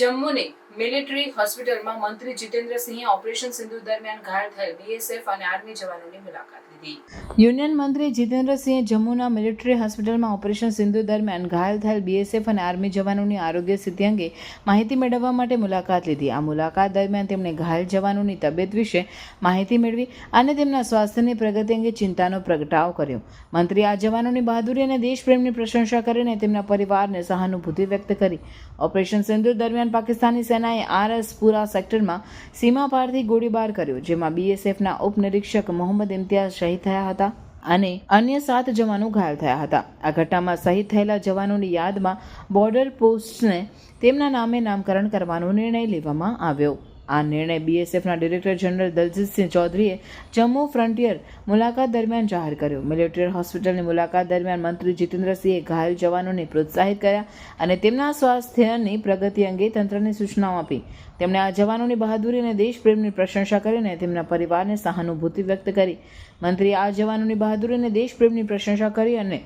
જમ્મુની military હોસ્પિટલમાં મંત્રી જીતેન્દ્રસિંહે ઓપરેશન સિંધુ દરમિયાન ઘાયલ થયેલ બીએસએફ અને આર્મી જવાનોની મુલાકાત લીધી. યુનિયન મંત્રી જીતેન્દ્રસિંહે જમ્મુના મિલિટરી હોસ્પિટલમાં ઓપરેશન સિંધુ દરમિયાન ઘાયલ થયેલ બીએસએફ અને આર્મી જવાનોની આરોગ્ય સ્થિતિ અંગે માહિતી મેળવવા માટે મુલાકાત લીધી. આ મુલાકાત દરમિયાન તેમણે ઘાયલ જવાનોની તબિયત વિશે માહિતી મેળવી અને તેમના સ્વાસ્થ્યની પ્રગતિ અંગે ચિંતાનો પ્રગટાવ કર્યો. મંત્રી આ જવાનોની બહાદુરી અને દેશપ્રેમની પ્રશંસા કરીને તેમના પરિવારને સહાનુભૂતિ વ્યક્ત કરી. ઓપરેશન સિંધુ દરમિયાન પાકિસ્તાની સેનાએ આરએસપુરા સેક્ટરમાં સીમા પારથી ગોળીબાર કર્યો, જેમાં બીએસએફના ઉપનિરીક્ષક મોહમ્મદ ઇમ્તિયાઝ શહીદ થયા હતા અને અન્ય સાત જવાનો ઘાયલ થયા હતા. આ ઘટનામાં શહીદ થયેલા જવાનોની યાદમાં બોર્ડર પોસ્ટને તેમના નામે નામકરણ કરવાનો નિર્ણય લેવામાં આવ્યો. આ નિર્ણય બીએસએફના ડિરેક્ટર જનરલ દલજીતસિંહ ચૌધરીએ જમ્મુ ફ્રન્ટિયર મુલાકાત દરમિયાન જાહેર કર્યો. મિલિટરી હોસ્પિટલની મુલાકાત દરમિયાન મંત્રી જીતેન્દ્રસિંહે ઘાયલ જવાનોને પ્રોત્સાહિત કર્યા અને તેમના સ્વાસ્થ્યની પ્રગતિ અંગે તંત્રને સૂચનાઓ આપી. તેમણે આ જવાનોની બહાદુરી અને દેશપ્રેમની પ્રશંસા કરીને તેમના પરિવારને સહાનુભૂતિ વ્યક્ત કરી. મંત્રીએ આ જવાનોની બહાદુરી અને દેશપ્રેમની પ્રશંસા કરી અને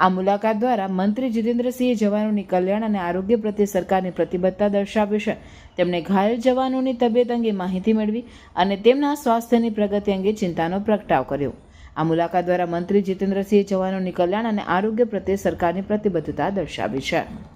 આ મુલાકાત દ્વારા મંત્રી જીતેન્દ્રસિંહે જવાનોની કલ્યાણ અને આરોગ્ય પ્રત્યે સરકારની પ્રતિબદ્ધતા દર્શાવી છે. તેમણે ઘાયલ જવાનોની તબિયત અંગે માહિતી મેળવી અને તેમના સ્વાસ્થ્યની પ્રગતિ અંગે ચિંતાનો પ્રગટાવ કર્યો. આ મુલાકાત દ્વારા મંત્રી જીતેન્દ્રસિંહે જવાનોની કલ્યાણ અને આરોગ્ય પ્રત્યે સરકારની પ્રતિબદ્ધતા દર્શાવી છે.